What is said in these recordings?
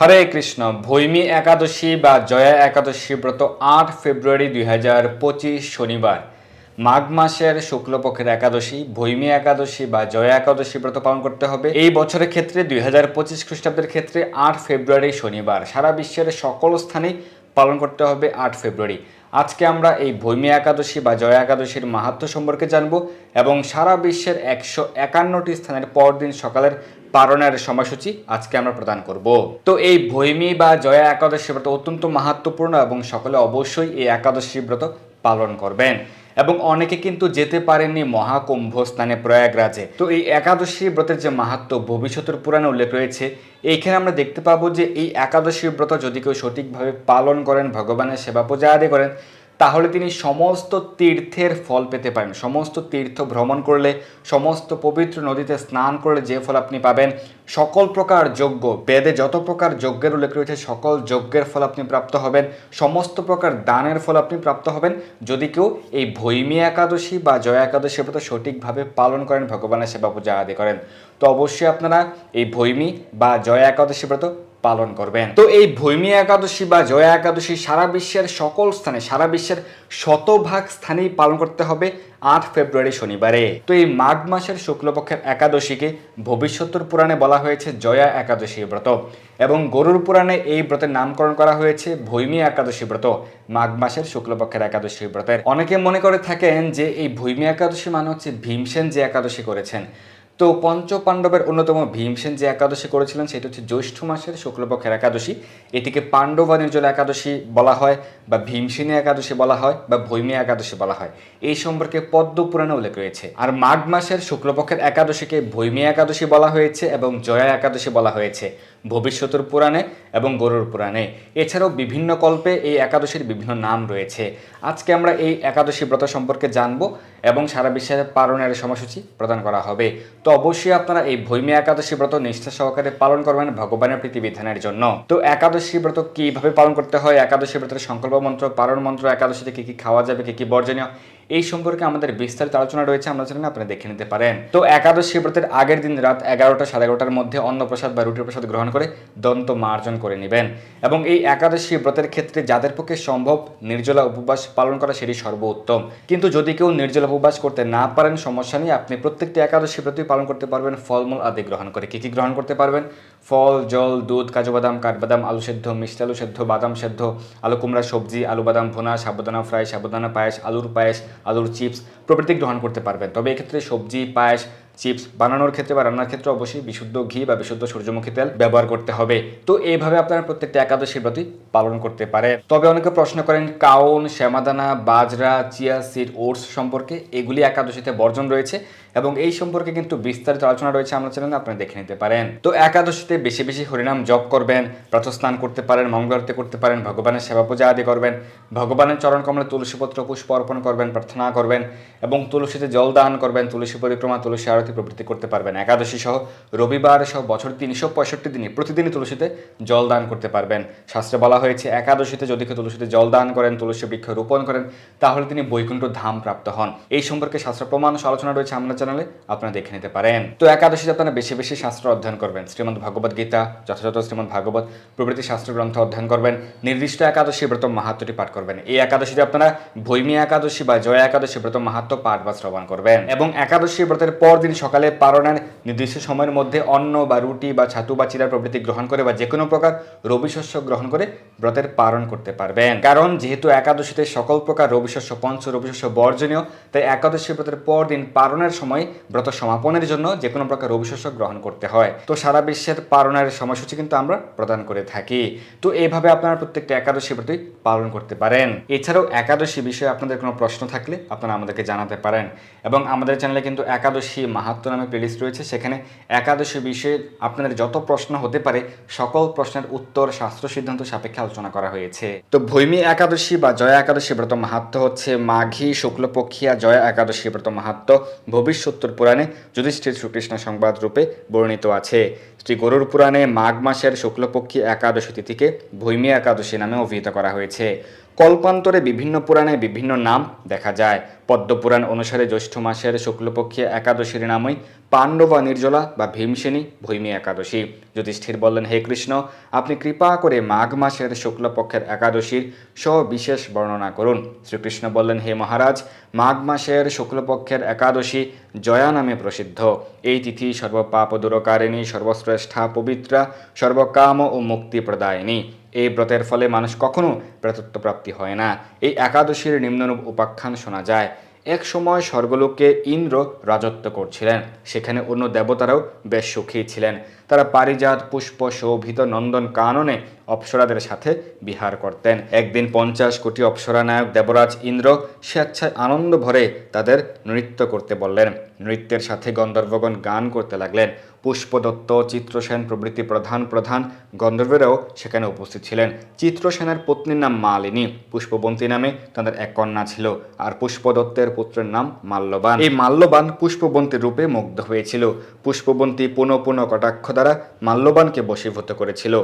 হরে কৃষ্ণ, ভৈমী একাদশী বা জয়া একাদশী ব্রত আট ফেব্রুয়ারি দুই হাজার পঁচিশ শনিবার। মাঘ মাসের শুক্লপক্ষের একাদশী, ভৈমী একাদশী বা জয়া একাদশী ব্রত পালন করতে হবে। এই বছরের ক্ষেত্রে, দুই হাজার পঁচিশ খ্রিস্টাব্দের ক্ষেত্রে আট ফেব্রুয়ারি শনিবার। সারা বিশ্বের সকল স্থানেই পালন করতে হবে আট ফেব্রুয়ারি। আজকে আমরা এই ভৈমী একাদশী বা জয়া একাদশীর মাহাত্ম সম্পর্কে জানব এবং সারা বিশ্বের একশো একান্নটি স্থানের পরদিন সকালের পারণের সময়সূচি আজকে আমরা প্রদান করব। তো এই ভৈমী বা জয়া একাদশী ব্রত অত্যন্ত মাহাত্মপূর্ণ এবং সকলে অবশ্যই এই একাদশী ব্রত পালন করবেন। এবং অনেকে কিন্তু যেতে পারেননি মহাকুম্ভ স্থানে প্রয়াগরাজে। তো এই একাদশী ব্রতের যে মাহাত্ম ভবিষ্যতের পুরাণে উল্লেখ রয়েছে, এইখানে আমরা দেখতে পাবো যে এই একাদশী ব্রত যদি কেউ সঠিকভাবে পালন করেন, ভগবানের সেবা পূজা আদি করেন তাহলে তিনি সমস্ত তীর্থের ফল পেতে পারেন। সমস্ত তীর্থ ভ্রমণ করলে, সমস্ত পবিত্র নদীতে স্নান করলে যে ফল আপনি পাবেন, সকল প্রকার যজ্ঞ, বেদে যত প্রকার যজ্ঞের উল্লেখ রয়েছে, সকল যজ্ঞের ফল আপনি প্রাপ্ত হবেন, সমস্ত প্রকার দানের ফল আপনি প্রাপ্ত হবেন। যদি কেউ এই ভৈমী একাদশী বা জয়া একাদশী ব্রত সঠিকভাবে পালন করেন, ভগবানের সেবা পূজা আদি করেন, তো অবশ্যই আপনারা এই ভৈমী বা জয়া একাদশী ব্রত পালন করবেন। তো এই ভৈমী একাদশী বা জয়া একাদশী সারা বিশ্বের সকল স্থানে, সারা বিশ্বের শতভাগ স্থানেই পালন করতে হবে আট ফেব্রুয়ারি শনিবারে। তো এই মাঘ মাসের শুক্লপক্ষের একাদশীকে ভবিষ্যতের পুরাণে বলা হয়েছে জয়া একাদশী ব্রত এবং গরুর পুরাণে এই ব্রতের নামকরণ করা হয়েছে ভৈমী একাদশী ব্রত, মাঘ মাসের শুক্লপক্ষের একাদশী ব্রতের। অনেকে মনে করে থাকেন যে এই ভৈমী একাদশী মানে হচ্ছে ভীমসেন যে একাদশী করেছেন। তো পঞ্চ পাণ্ডবের অন্যতম ভীমসেন যে একাদশী করেছিলেন, সেটা হচ্ছে জ্যৈষ্ঠ মাসের শুক্লপক্ষের একাদশী। এটিকে পাণ্ডবা নির্জল একাদশী বলা হয় বা ভীমসেনী একাদশী বলা হয় বা ভৈমী একাদশী বলা হয়। এই সম্পর্কে পদ্ম পুরাণে উল্লেখ রয়েছে। আর মাঘ মাসের শুক্লপক্ষের একাদশীকে ভৈমী একাদশী বলা হয়েছে এবং জয়া একাদশী বলা হয়েছে। ভবিষ্যতের পুরাণে এবং গরুর পুরাণে। এছাড়াও বিভিন্ন কল্পে এই একাদশীর বিভিন্ন নাম রয়েছে। আজকে আমরা এই একাদশী ব্রত সম্পর্কে জানব এবং সারা বিশ্বে পালনের সময়সূচি প্রদান করা হবে। তো অবশ্যই আপনারা এই ভৈমী একাদশী ব্রত নিষ্ঠা সহকারে পালন করবেন ভগবানের প্রীতি বিধানের জন্য। তো একাদশী ব্রত কীভাবে পালন করতে হয়? একাদশী ব্রতের সংকল্প মন্ত্র, পালন মন্ত্র, একাদশীতে কি কি খাওয়া যাবে, কি কি বর্জনীয় এই সম্পর্কে আমাদের বিস্তারিত আলোচনা রয়েছে, আমরা জানেন আপনারা দেখে নিতে পারেন। তো একাদশী ব্রতের আগের দিন রাত এগারোটা সাড়ে এগারোটার মধ্যে অন্নপ্রসাদ বা রুটির প্রসাদ গ্রহণ করে দন্ত মার্জন করে নেবেন। এবং এই একাদশী ব্রতের ক্ষেত্রে যাদের পক্ষে সম্ভব নির্জলা উপবাস পালন করা সেটি সর্বোত্তম। কিন্তু যদি কেউ নির্জলা উপবাস করতে না পারেন, সমস্যা নেই, আপনি প্রত্যেকটি একাদশী ব্রতই পালন করতে পারবেন, ফলমূল আদি গ্রহণ করে। কী কী গ্রহণ করতে পারবেন? ফল, জল, দুধ, কাজু বাদাম, কাঠবাদাম, আলু সেদ্ধ, মিষ্টি আলু সেদ্ধ, বাদাম সেদ্ধ, আলু কুমড়া, সবজি, আলু বাদাম ভুনা সাবুদানা ফ্রাই সাবুদানা পায়েস, আলুর পায়েস আলুর চিপস প্রভৃতি গ্রহণ করতে পারবেন। তবে এক্ষেত্রে সবজি পায়েস চিপস বানানোর ক্ষেত্রে বা রান্নার ক্ষেত্রে অবশ্যই বিশুদ্ধ ঘি বা বিশুদ্ধ সূর্যমুখী তেল ব্যবহার করতে হবে। তো এইভাবে আপনারা প্রত্যেকটা একাদশীর প্রতি পালন করতে পারে তবে অনেকে প্রশ্ন করেন, কাউন, শ্যামাদানা, বাজরা, চিয়া সিড, ওটস সম্পর্কে এগুলি একাদশীতে বর্জন রয়েছে এবং এই সম্পর্কে কিন্তু বিস্তারিত আলোচনা রয়েছে আমরা চ্যানেলে, আপনারা দেখে নিতে পারেন। তো একাদশীতে বেশি বেশি হরিনাম জপ করবেন, প্রাতস্নান করতে পারেন মঙ্গলারতি করতে পারেন, ভগবানের সেবা পূজা আদি করবেন, ভগবানের চরণ কমলে তুলসীপত্র পুষ্প অর্পণ করবেন, প্রার্থনা করবেন এবং তুলসীতে জল দান করবেন, তুলসী পরিক্রমা, তুলসী আরতি প্রভৃতি করতে পারবেন একাদশী সহ রবিবার সহ বছর তিনশো পঁয়ষট্টি দিনই প্রতিদিনই তুলসীতে জল দান করতে পারবেন। শাস্ত্রে বলা হয়েছে, একাদশীতে যদি কেউ তুলসীতে জল দান করেন, তুলসী বৃক্ষ রোপণ করেন, তাহলে তিনি বৈকুণ্ঠ ধাম প্রাপ্ত হন। এই সম্পর্কে শাস্ত্র প্রমাণ আলোচনা রয়েছে আমরা চ্যানেলে, আপনারা দেখে নিতে পারেন। তো একাদশীতে আপনারা বেশি বেশি শাস্ত্র অধ্যয়ন করবেন। শ্রীমদ ভাগবত গীতা, যথাযথ শ্রীমদ ভাগবত প্রভৃতি শাস্ত্র গ্রন্থ অধ্যয়ন করবেন। নির্দিষ্ট একাদশী ব্রত মাহাত্মটি পাঠ করবেন। এই একাদশীতে আপনারা ভৈমী একাদশী বা জয়া একাদশী ব্রত মাহাত্ম পাঠ বা শ্রবণ করবেন। এবং একাদশী ব্রতের পর দিন সকালে পারণের নির্দিষ্ট সময়ের মধ্যে অন্ন বা রুটি বা ছাতু বা চিরা প্রভৃতি গ্রহণ করে বা যে কোনো প্রকার রবি শস্য গ্রহণ করে ব্রতের পালন করতে পারবেন। কারণ যেহেতু একাদশীতে সকল প্রকার রবি শস্য, পঞ্চ রবি শস্য বর্জনীয়, তাই একাদশী ব্রতের পর দিন পালনের সময় ব্রত সমাপনের জন্য যে কোনো প্রকার রবি শস্য গ্রহণ করতে হয়। তো সারা বিশ্বের পালনের সময়সূচি কিন্তু আমরা প্রদান করে থাকি। তো এইভাবে আপনারা প্রত্যেকটা একাদশী ব্রতই পালন করতে পারেন। এছাড়াও একাদশী বিষয়ে আপনাদের কোনো প্রশ্ন থাকলে আপনারা আমাদেরকে জানাতে পারেন। এবং আমাদের চ্যানেলে কিন্তু একাদশী মাহাত্ম নামে প্লেলিস্ট রয়েছে। সেখানে একাদশী বিষয়ে আপনাদের যত প্রশ্ন হতে পারে, সকল প্রশ্নের উত্তর শাস্ত্র সিদ্ধান্ত সাপেক্ষে আলোচনা করা হয়েছে। তো ভৈমী একাদশী বা জয়া একাদশী ব্রত মাহাত্ম হচ্ছে মাঘী, শুক্লপক্ষিয়া, জয়া একাদশী ব্রত মাহাত্ম, ভবিষ্যত্তর পুরাণে যুধিষ্ঠির শ্রীকৃষ্ণ সংবাদ রূপে বর্ণিত আছে। শ্রী গরুর পুরাণে মাঘ মাসের শুক্লপক্ষী একাদশী তিথিকে ভৈমী একাদশী নামে অভিহিত করা হয়েছে। কল্পান্তরে বিভিন্ন পুরাণে বিভিন্ন নাম দেখা যায়। পদ্মপুরাণ অনুসারে জ্যৈষ্ঠ মাসের শুক্লপক্ষী একাদশীর নামই পাণ্ডবা নির্জলা বা ভীমসেনী ভৈমী একাদশী। যুধিষ্ঠির বললেন, হে কৃষ্ণ, আপনি কৃপা করে মাঘ মাসের শুক্লপক্ষের একাদশীর সবিশেষ বর্ণনা করুন। শ্রীকৃষ্ণ বললেন, হে মহারাজ, মাঘ মাসের শুক্লপক্ষের একাদশী জয়া নামে প্রসিদ্ধ। এই তিথি সর্বপাপ দূরকারিণী, সর্বশ্রেষ্ঠা পবিত্রা, সর্বকাম ও মুক্তি প্রদায়িনী। এই ব্রতের ফলে মানুষ কখনো প্রেতত্ব প্রাপ্তি হয় না। এই একাদশীর নিম্নরূপ উপাখ্যান শোনা যায়। এক সময় স্বর্গলোকে ইন্দ্র রাজত্ব করছিলেন। সেখানে অন্য দেবতারাও বেশ সুখী ছিলেন। তারা পারিজাত, পুষ্প, শোভিত, নন্দন কাননে অপ্সরাদের সাথে বিহার করতেন। একদিন পঞ্চাশ কোটি অপ্সরা নায়ক দেবরাজ ইন্দ্র স্বেচ্ছায় আনন্দ ভরে তাদের নৃত্য করতে বললেন। নৃত্যের সাথে গন্ধর্বগণ গান করতে লাগলেন। পুষ্পদত্ত, চিত্রসেন প্রভৃতি প্রধান প্রধান গন্ধর্বেরাও সেখানে উপস্থিত ছিলেন। চিত্রসেনের পত্নীর নাম মালিনী। পুষ্পবন্তী নামে তাদের এক কন্যা ছিল আর পুষ্পদত্তের পুত্রের নাম মাল্যবান। এই মাল্যবান পুষ্পবন্তীর রূপে মুগ্ধ হয়েছিল। পুষ্পবন্তী পুনঃ পুনঃ কটাক্ষ দ্বারা মাল্যবানকে বশীভূত করেছিল।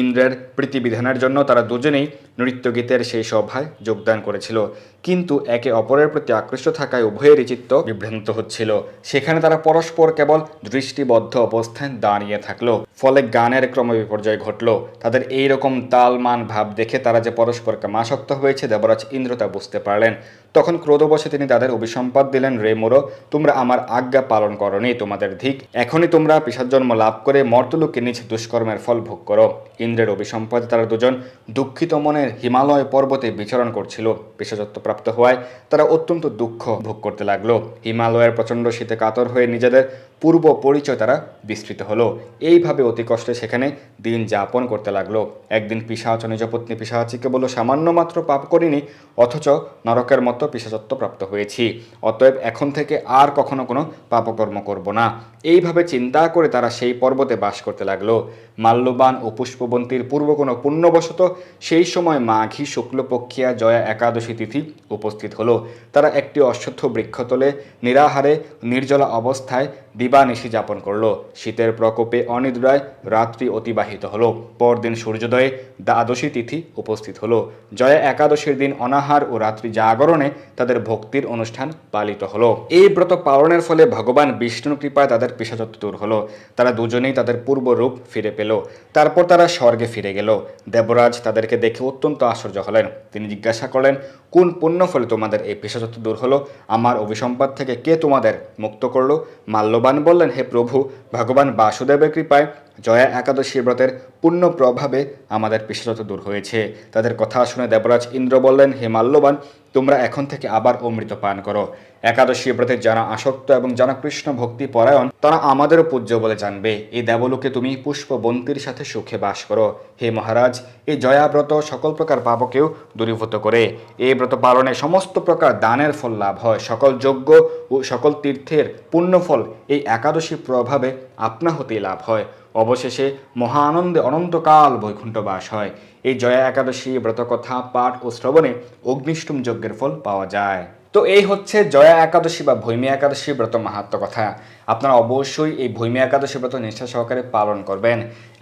ইন্দ্রের প্রীতিবিধানের জন্য তারা দুজনেই নৃত্যগীতের সেই সভায় যোগদান করেছিল। কিন্তু একে অপরের প্রতি আকৃষ্ট থাকায় উভয়েরই চিত্ত বিভ্রান্ত হচ্ছিল। সেখানে তারা পরস্পর কেবল দৃষ্টিবদ্ধ অবস্থায় দাঁড়িয়ে থাকল। ফলে গানের ক্রম বিপর্যয় ঘটল। তাদের এই রকম তালমান ভাব দেখে তারা যে পরস্পরকে মাসক্ত হয়েছে দেবরাজ ইন্দ্র তা বুঝতে পারলেন। তখন ক্রোধবশে তিনি তাদের অভিসম্পাদ দিলেন, রে মোরো তোমরা আমার আজ্ঞা পালন করনি, তোমাদের ধিক। এখনই তোমরা পিসাজন্ম লাভ করে মর্তলোকে নিজ দুষ্কর্মের ফল ভোগ করো। ইন্দ্রের অভিসম্পাদে তারা দুজন দুঃখিত মনের হিমালয় পর্বতে বিচরণ করছিল। পেশাজত্ব প্রাপ্ত হওয়ায় তারা অত্যন্ত দুঃখ ভোগ করতে লাগল। হিমালয়ের প্রচণ্ড শীতে কাতর হয়ে নিজেদের পূর্ব পরিচয় তারা বিস্তৃত হলো। এইভাবে অতি কষ্টে সেখানে দিন যাপন করতে লাগল। একদিন পিসাচ নিজপত্নী পিসাচিকে বলল, সামান্য মাত্র পাপ করিনি, অথচ নরকের মতো পিসাচত্ব প্রাপ্ত হয়েছি। অতএব এখন থেকে আর কখনো কোনো পাপকর্ম করব না। এইভাবে চিন্তা করে তারা সেই পর্বতে বাস করতে লাগল। মাল্যবান ও পুষ্পবন্তীর পূর্ব কোনো পুণ্যবশত সেই সময় মাঘী, শুক্লপক্ষিয়া, জয়া একাদশী তিথি উপস্থিত হলো। তারা একটি অশ্বত্থ বৃক্ষতলে নিরাহারে, নির্জলা অবস্থায় দিবানিশি যাপন করল। শীতের প্রকোপে অনিদ্রায় রাত্রি অতিবাহিত হলো। পরদিন সূর্যোদয়ে দ্বাদশী তিথি উপস্থিত হলো। জয়া একাদশীর দিন অনাহার ও রাত্রি জাগরণে তাদের ভক্তির অনুষ্ঠান পালিত হলো। এই ব্রত পালনের ফলে ভগবান বিষ্ণুর কৃপায় তাদের পেশাজত্ব দূর হলো। তারা দুজনেই তাদের পূর্ব রূপ ফিরে পেল। তারপর তারা স্বর্গে ফিরে গেল। দেবরাজ তাদেরকে দেখে অত্যন্ত আশ্চর্য হলেন। তিনি জিজ্ঞাসা করলেন কোন পণ্য ফলে তোমাদের এই পেশাচত্ব দূর হলো? আমার অভিসম্পাদ থেকে কে তোমাদের মুক্ত করল? মাল্যবান বললেন, হে প্রভু, ভগবান বাসুদেবের কৃপায় জয়া একাদশী ব্রতের পূর্ণ প্রভাবে আমাদের পেশাচত্ব দূর হয়েছে। তাদের কথা শুনে দেবরাজ ইন্দ্র বললেন, হে মাল্যবান তোমরা এখন থেকে আবার অমৃত পান করো। একাদশী ব্রতে যারা আসক্ত এবং যারা কৃষ্ণ ভক্তি পরায়ণ, তারা আমাদেরও পূজ্য বলে জানবে, এই দেবলোকে তুমি পুষ্পবন্তীর সাথে সুখে বাস করো। হে মহারাজ, এই জয়াব্রত সকল প্রকার পাপকেও দূরীভূত করে। এই ব্রত পালনে সমস্ত প্রকার দানের ফল লাভ হয়। সকল যজ্ঞ ও সকল তীর্থের পুণ্যফল এই একাদশী প্রভাবে আপনা হতেই লাভ হয়। অবশেষে মহানন্দে অনন্তকাল বৈকুণ্ঠ বাস হয়। এই জয়া একাদশী ব্রতকথা, পাঠ ও শ্রবণে অগ্নিষ্টম যজ্ঞের ফল পাওয়া যায়। তো এই হচ্ছে জয়া একাদশী বা ভৈমী একাদশী ব্রত মাহাত্ম কথা। আপনারা অবশ্যই এই ভৈমী একাদশী ব্রত নিষ্ঠা সহকারে পালন করবেন।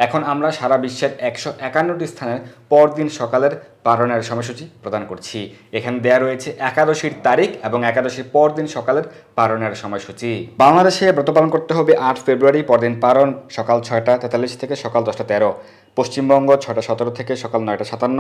এখন আমরা সারা বিশ্বের একশো একান্নটি স্থানের পরদিন সকালের পালনের সময়সূচি প্রদান করছি। এখানে দেয়া রয়েছে একাদশীর তারিখ এবং একাদশীর পরদিন সকালের পালনের সময়সূচি। বাংলাদেশে ব্রত পালন করতে হবে আট ফেব্রুয়ারি, পরদিন পালন সকাল ছয়টা তেতাল্লিশ থেকে সকাল দশটা তেরো। পশ্চিমবঙ্গ ছটা সতেরো থেকে সকাল নয়টা সাতান্ন।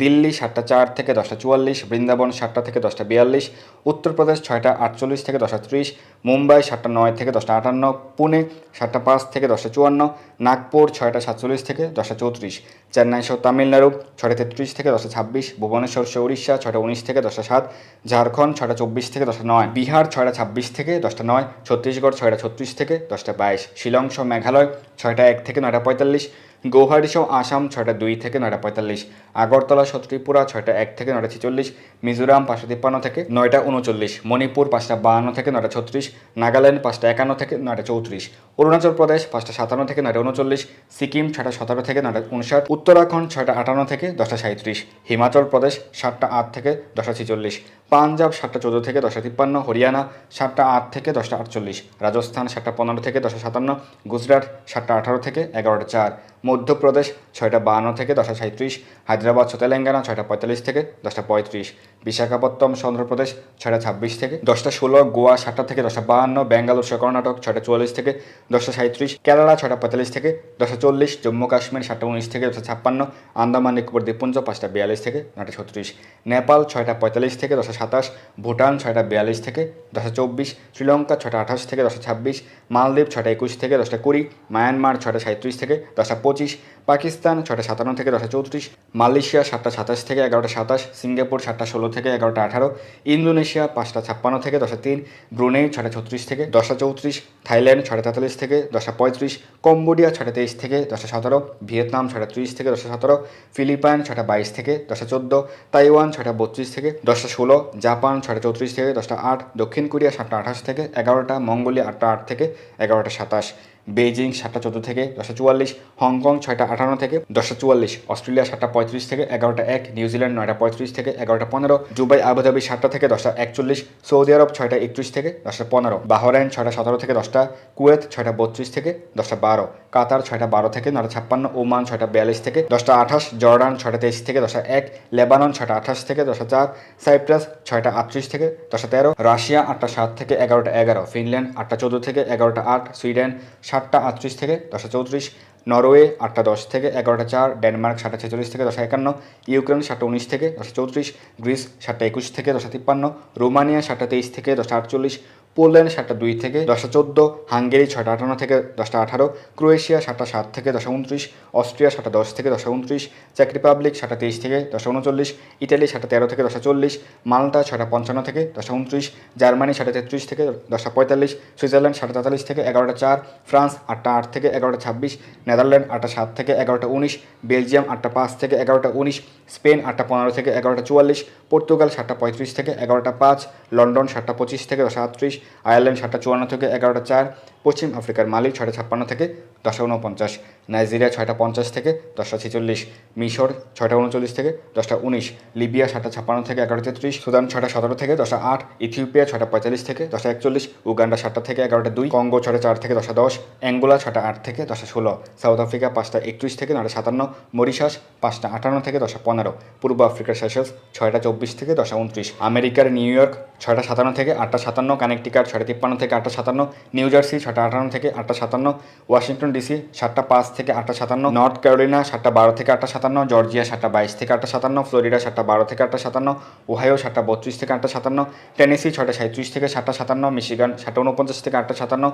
দিল্লি সাতটা চার থেকে দশটা চুয়াল্লিশ। বৃন্দাবন সাতটা থেকে দশটা বিয়াল্লিশ। উত্তরপ্রদেশ ছয়টা আটচল্লিশ থেকে দশটা ত্রিশ। মুম্বাই সাতটা নয় থেকে দশটা আটান্ন, পুনে সাতটা পাঁচ থেকে দশটা চুয়ান্ন, নাগপুর ছয়টা সাতচল্লিশ থেকে দশটা চৌত্রিশ, চেন্নাই সহ তামিলনাড়ু ছয়টা তেত্রিশ থেকে দশটা ছাব্বিশ, ভুবনেশ্বর সহ উড়িষ্যা ছয়টা উনিশ থেকে দশটা সাত, ঝাড়খণ্ড ছয়টা চব্বিশ থেকে দশটা নয়, বিহার ছয়টা ছাব্বিশ থেকে দশটা নয়, ছত্তিশগড় ছয়টা ছত্রিশ থেকে দশটা বাইশ, শিলং সহ মেঘালয় ছয়টা এক থেকে নয়টা পঁয়তাল্লিশ গৌহাটি সহ আসাম ছয়টা দুই থেকে নয়টা পঁয়তাল্লিশ, আগরতলা সহ ত্রিপুরা ছয়টা এক থেকে নয়টা ছেচল্লিশ, মিজোরাম পাঁচশো তিপ্পান্ন থেকে নয়টা উনচল্লিশ, মণিপুর পাঁচটা বাহান্ন থেকে নয়টা ছত্রিশ, নাগাল্যান্ড পাঁচটা একান্ন থেকে নয়টা চৌত্রিশ, অরুণাচল প্রদেশ পাঁচটা সাতান্ন থেকে নয়টা উনচল্লিশ, সিকিম ছয়টা সতেরো থেকে নয়টা উনষাট, উত্তরাখণ্ড ছয়টা আটান্ন থেকে দশটা সাঁত্রিশ হিমাচল প্রদেশ সাতটা আট থেকে দশটা ছেচল্লিশ, পাঞ্জাব সাতটা চোদ্দ থেকে দশটা তিপ্পান্ন, হরিয়ানা সাতটা আট থেকে দশটা আটচল্লিশ, রাজস্থান সাতটা পনেরো থেকে দশটা সাতান্ন, গুজরাট সাতটা আঠারো থেকে এগারোটা চার মধ্যপ্রদেশ ছয়টা বাহান্ন থেকে দশটা সাঁত্রিশ হায়দ্রাবাদ তেলেঙ্গানা ছয়টা পঁয়তাল্লিশ থেকে দশটা পঁয়ত্রিশ বিশাখাপত্তম চন্দ্রপ্রদেশ ছয়টা ছাব্বিশ থেকে দশটা ষোলো গোয়া সাতটা থেকে দশটা বাহান্ন ব্যাঙ্গালোর সহ কর্ণাটক ছয়টা চুয়াল্লিশ থেকে দশটা সাঁত্রিশ কেরালা ছয়টা পঁয়তাল্লিশ থেকে দশটা চল্লিশ জম্মু কাশ্মীর সাতটা উনিশ থেকে দশটা ছাপ্পান্ন আন্দামান নিকোবর দ্বীপপুঞ্জ পাঁচটা বিয়াল্লিশ থেকে নয়টা ছত্রিশ নেপাল ছয়টা পঁয়তাল্লিশ থেকে দশটা সাতাশ ভুটান ছয়টা বিয়াল্লিশ থেকে দশটা চব্বিশ শ্রীলঙ্কা ছয়টা আঠাশ থেকে দশটা ছাব্বিশ মালদ্বীপ ছয়টা একুশ থেকে দশটা কুড়ি মায়ানমার ছয়টা সাঁত্রিশ থেকে দশটা পঁচিশ পাকিস্তান ছটা সাতান্ন থেকে দশটা চৌত্রিশ মালয়েশিয়া সাতটা সাতাশ থেকে এগারোটা সাতাশ সিঙ্গাপুর সাতটা ষোলো থেকে এগারোটা আঠারো ইন্দোনেশিয়া পাঁচটা ছাপ্পান্ন থেকে দশটা তিন ব্রুনেই ছটা ছত্রিশ থেকে দশটা চৌত্রিশ থাইল্যান্ড ছটা তেতাল্লিশ থেকে দশটা পঁয়ত্রিশ কম্বোডিয়া ছটা তেইশ থেকে দশটা সতেরো ভিয়েতনাম ছটা ত্রিশ থেকে দশটা সতেরো ফিলিপাইন ছয়টা বাইশ থেকে দশটা চোদ্দ তাইওয়ান ছটা বত্রিশ থেকে দশটা ষোলো জাপান ছটা চৌত্রিশ থেকে দশটা আট দক্ষিণ কোরিয়া সাতটা আঠাশ থেকে এগারোটা মঙ্গোলিয়া আটটা আট থেকে এগারোটা সাতাশ বেজিং সাতটা চোদ্দ থেকে দশটা চুয়াল্লিশ হংকং ছয়টা আঠান্ন থেকে দশটা চুয়াল্লিশ, অস্ট্রেলিয়া সাতটা পঁয়ত্রিশ থেকে এগারোটা এক নিউজিল্যান্ড নয়টা পঁয়ত্রিশ থেকে এগারোটা পনেরো, দুবাই আবুধাবি সাতটা থেকে দশটা একচল্লিশ, সৌদি আরব ছয়টা একত্রিশ থেকে দশটা পনেরো, বাহরাইন ছয়টা সতেরো থেকে দশটা, কুয়েত ছয়টা বত্রিশ থেকে দশটা বারো, কাতার ছয়টা বারো থেকে নয়টা ছাপ্পান্ন, ওমান ছয়টা বিয়াল্লিশ থেকে দশটা আঠাশ, জর্ডান ছয়টা তেইশ থেকে দশটা এক, লেবানন ছয়টা আঠাশ থেকে দশটা চার, সাইপ্রাস ছয়টা আটত্রিশ থেকে দশটা তেরো, রাশিয়া আটটা সাত থেকে এগারোটা এগারো, ফিনল্যান্ড আটটা চোদ্দ থেকে এগারোটা আট, সুইডেন সাতটা আটত্রিশ থেকে দশটা চৌত্রিশ নরওয়ে আটটা দশ থেকে এগারোটা চার, ডেনমার্ক সাতটা ছেচল্লিশ থেকে দশটা একান্ন, ইউক্রেন সাতটা উনিশ থেকে দশটা চৌত্রিশ, গ্রিস সাতটা একুশ থেকে দশটা তিপ্পান্ন, রোমানিয়া সাতটা তেইশ থেকে দশটা আটচল্লিশ পোল্যান্ড সাতটা দুই থেকে দশটা চোদ্দ, হাঙ্গেরি ছয়টা আটান্ন থেকে দশটা আঠারো, ক্রোয়েশিয়া সাতটা সাত থেকে দশটা উনত্রিশ, অস্ট্রিয়া সাতটা দশ থেকে দশটা উনত্রিশ, চেক রিপাবলিক সাতটা তেইশ থেকে দশটা উনচল্লিশ, ইটালি সাতটা তেরো থেকে দশটা চল্লিশ, মাল্টা ছয়টা পঞ্চান্ন থেকে দশটা উনত্রিশ, জার্মানি সাতটা তেত্রিশ থেকে দশটা পঁয়তাল্লিশ, সুইজারল্যান্ড সাতটা তেতাল্লিশ থেকে এগারোটা চার, ফ্রান্স আটটা আট থেকে এগারোটা ছাব্বিশ, নেদারল্যান্ড আটটা সাত থেকে এগারোটা উনিশ, বেলজিয়াম আটটা পাঁচ থেকে এগারোটা উনিশ, স্পেন আটটা পনেরো থেকে এগারোটা চুয়াল্লিশ, পর্তুগাল সাতটা পঁয়ত্রিশ থেকে এগারোটা পাঁচ, লন্ডন সাতটা পঁচিশ থেকে দশটা আটত্রিশ আয়ারল্যান্ড সাতটা চুয়ান্ন থেকে এগারোটা চার পশ্চিম আফ্রিকার মালি ছয়টা ছাপ্পান্ন থেকে দশটা উনপঞ্চাশ নাইজেরিয়া ছয়টা পঞ্চাশ থেকে দশটা ছেচল্লিশ, মিশর ছয়টা উনচল্লিশ থেকে দশটা উনিশ, লিবিয়া সাতটা ছাপ্পান্ন থেকে এগারোটা তেত্রিশ, সুদান ছয়টা সতেরো থেকে দশটা আট, ইথিওপিয়া ছয়টা পঁয়তাল্লিশ থেকে দশটা একচল্লিশ, উগান্ডা সাতটা থেকে এগারোটা দুই, কঙ্গো ছয়টা চার থেকে দশটা দশ, অ্যাঙ্গোলা ছটা আট থেকে দশটা ষোলো, সাউথ আফ্রিকা পাঁচটা একত্রিশ থেকে নটা সাতান্ন, মরিশাস পাঁচটা আটান্ন থেকে দশটা পনেরো, পূর্ব আফ্রিকার সেশলস ছয়টা চব্বিশ থেকে দশটা উনত্রিশ, আমেরিকার নিউ ইয়র্ক ছয়টা সাতান্ন থেকে আটটা সাতান্ন, কানেকটিকাট ছয়টা তিপ্পান্ন থেকে আটটা সাতান্ন, নিউ জার্সি ছয়টা আটান্ন থেকে আটটা সাতান্ন, ওয়াশিংটন ডিসি সাতটা পাঁচ থেকে আটটা সাতান্ন, নর্থ ক্যারোলিনা সাতটা বারো থেকে আটটা সাতান্ন, জর্জিয়া সাতটা বাইশ থেকে আটটা সাতান্ন, ফ্লোরিডা সাতটা বারো থেকে আটটা সাতান্ন, ওহাইও সাতটা বত্রিশ থেকে আটটা সাতান্ন, টেনেসি ছটা সাঁত্রিশ থেকে সাতটা সাতান্ন, মিশিগান সাতটা উনপঞ্চাশ থেকে আটটা সাতান্ন,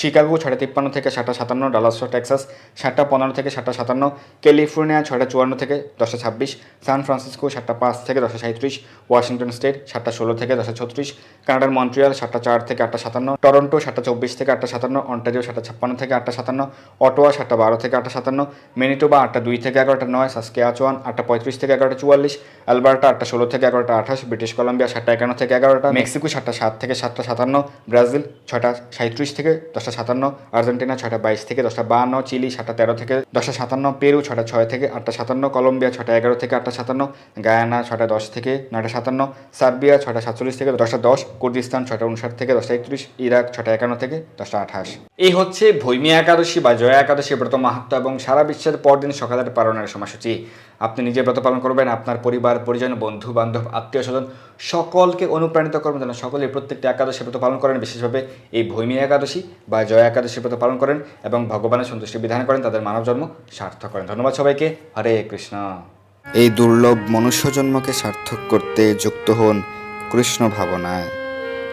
শিকাগো ছটা তিপ্পান্ন থেকে সাতটা সাতান্ন, ডালাস টেক্সাস সাতটা পনেরো থেকে সাতটা সাতান্ন, ক্যালিফোর্নিয়া ছয়টা চুয়ান্ন থেকে দশটা ছাব্বিশ, সান ফ্রান্সিসকো সাতটা পাঁচ থেকে দশটা সাঁত্রিশ, ওয়াশিংটন স্টেট সাতটা ষোলো থেকে দশটা ছত্রিশ, কানাডার মন্ট্রিয়াল সাতটা চার থেকে আটটা সাতান্ন, টরন্টো সাতটা চব্বিশ থেকে আটটা সাতান্ন অন্টারিও সাতটা ছাপ্পান্ন থেকে আটটা সাতান্ন, অটোয়া সাতটা বারো থেকে আটটা সাতান্ন, মেনিটোবা আটটা দুই থেকে এগারোটা নয় সাসকেয়াচোয়ান আটটা পঁয়ত্রিশ থেকে এগারোটা চুয়াল্লিশ, অ্যালবার্টা আটটা ষোলো থেকে এগারোটা আঠাশ, ব্রিটিশ কলম্বিয়া সাতটা একান্ন থেকে এগারোটা, মেক্সিকো সাতটা সাত থেকে সাতটা সাতান্ন, ব্রাজিল ছয়টা সাঁত্রিশ থেকে দশটা সাতান্ন, আর্জেন্টিনা ছয়টা বাইশ থেকে দশটা বাহান্ন, চিলি সাতটা তেরো থেকে দশটা সাতান্ন, পেরু ছটা ছয় থেকে আটটা সাতান্ন, কলম্বিয়া ছটা এগারো থেকে আটটা সাতান্ন, গায়ানা ছটা দশ থেকে নয়টা সাতান্ন, সার্বিয়া ছটা সাতচল্লিশ থেকে দশটা দশ, কুর্দিস্তান ছটা উনষাট থেকে দশটা একত্রিশ, ইরাক ছটা একান্ন থেকে দশটা আঠাশ। এই হচ্ছে ভৈমী একাদশী বা জয়া একাদশী ব্রত মাহাত্ম এবং সারা বিশ্বের পরদিন সকালের পালনের সময়সূচি। আপনি নিজে ব্রত পালন করবেন, আপনার পরিবার, পরিজন, বন্ধু, বান্ধব, আত্মীয় স্বজন সকলকে অনুপ্রাণিত করবেন যেন সকলে প্রত্যেকটি একাদশী ব্রত পালন করেন। বিশেষভাবে এই ভৈমী একাদশী বা জয়া একাদশী ব্রত পালন করেন এবং ভগবানের সন্তুষ্টি বিধান করেন, তাদের মানব জন্ম সার্থক করেন। ধন্যবাদ সবাইকে। হরে কৃষ্ণ। এই দুর্লভ মনুষ্য জন্মকে সার্থক করতে যুক্ত হন কৃষ্ণ ভাবনায়।